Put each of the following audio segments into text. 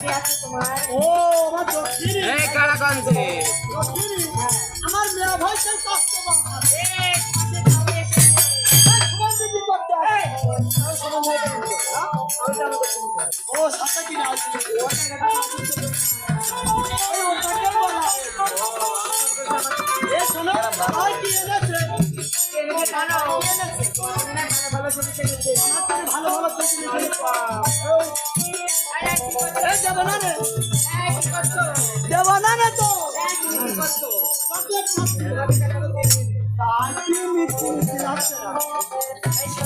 ও আমার দক্ষিণী। এই কারাগঞ্জে দক্ষিণী আমার মেয়ে ভাই সেই কাস্টমার ও সাথে কি আছে? এ শোনো ভাই কি এনেছে? ভালো ভালো যাব না রে যাব না রে তো চকলেট খাচ্ছি। তাই কি মিষ্টি মিষ্টি লাগছে না।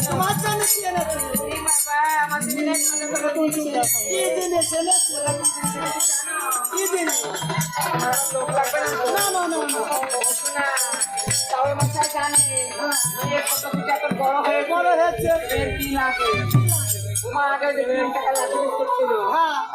তোমার জন্য কি এনেছে? কি জিনিস এনেছে? কি জিনিস? না, না,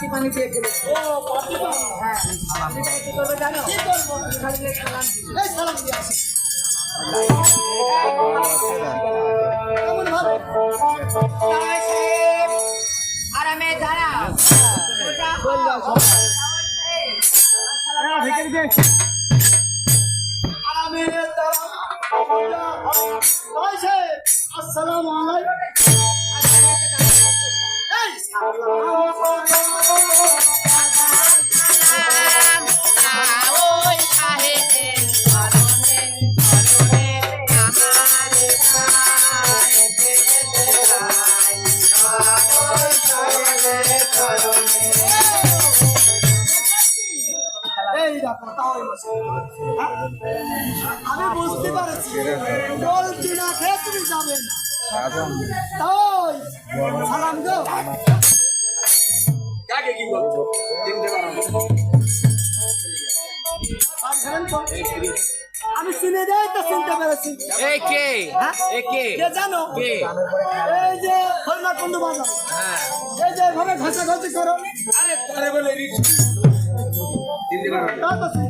পাটি পানি দিয়ে ফেলেছি। ও পাটি পানি। হ্যাঁ। কি করবে জানো? কি করব? খালি সালাম সালাম দিয়ে আসি। কেমন ভালো আরামে দাঁড়া। আরামে দাঁড়াও। আসসালামু আলাইকুম। আমি বুঝতে পারছি। বলছি না খেয়ে তুমি যাবে না। তাই সালাম গো। কাকে কি বলছো? চিনতে পারো আমি চিনে যাই তো চিনতে পেরেছি। কে? হ্যাঁ? এ কে? কে জানো? কে? এই যে হরিণা কুন্ডু বাজার। হ্যাঁ। এই যে এভাবে ঘষাঘষি করো। আরে তারে বলে রিচ। চিনতে পারো তা তো চিনতে পারি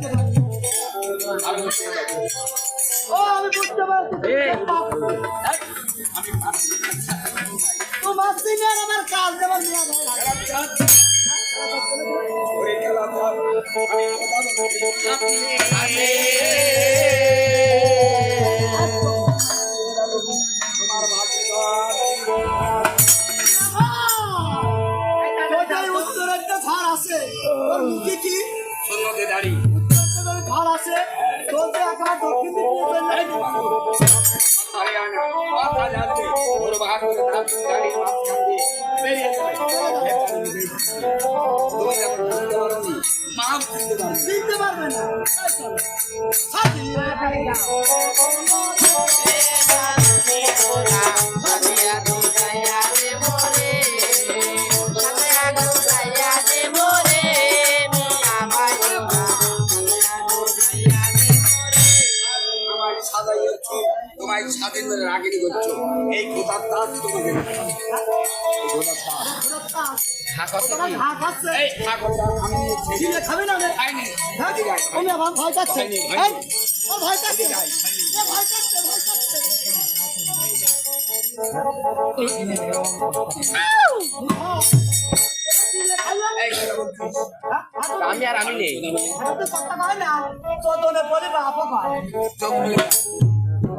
ও আমি বুঝতে পারছি। তোমার চিনে আমার কাজ দেবার নিয়ে উত্তর একটা ঝাড় আছে কি শূন্যতে দাঁড়ি উত্তর আছে চলছে একেবারে দক্ষিণ দিক নিয়ে চলে। যাই। স্বাধীন করে রাগিনি করছ এই খোদার দাস তোমাকে খোদার দাস। হ্যাঁ? আমি হ্যাঁ? ভয় ভয় ভয়! হ্যাঁ। হ্যাঁ? আর আমি নেই। চোখ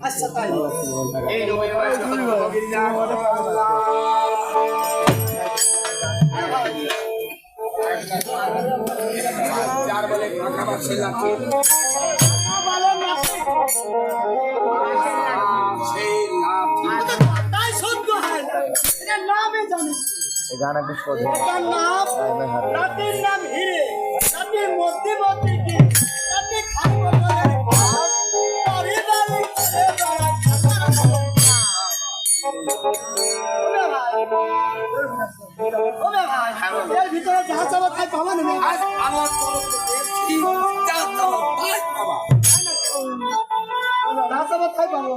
আচ্ছা তাই এই নবী বলে গান একটু নাম রাতের নাম হিরে। রাতের মধ্যে মধ্যে এর ভিতরে যা চাওয়া তাই পাবা না আমার যা চাওয়া তাই পাবা।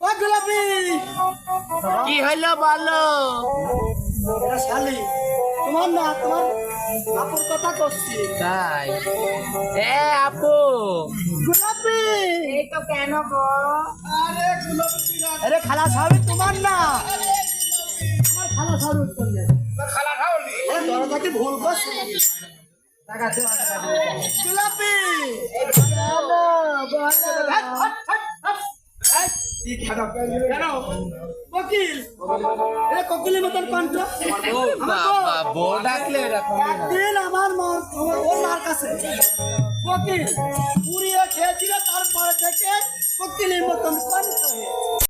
ও গোলাপি কি হইল বলো? শালি তোমার না তোমার আপুর কথা করছি তাই। এ আপু। গোলাপি এই তো কেন গো? আরে খালা সাহেব তোমার না। আমার খালা সাহেব করলে খালা খাওনি আরে দরজাকে ভুল করছি? গোলাপি! কোকিলের মতন কণ্ঠ। ডাকলে একদিন আমার ওর মার কাছে। কোকিল পুড়িয়ে খেয়েছিল তারপরে থেকে কোকিলের মতন কণ্ঠ হয়েছে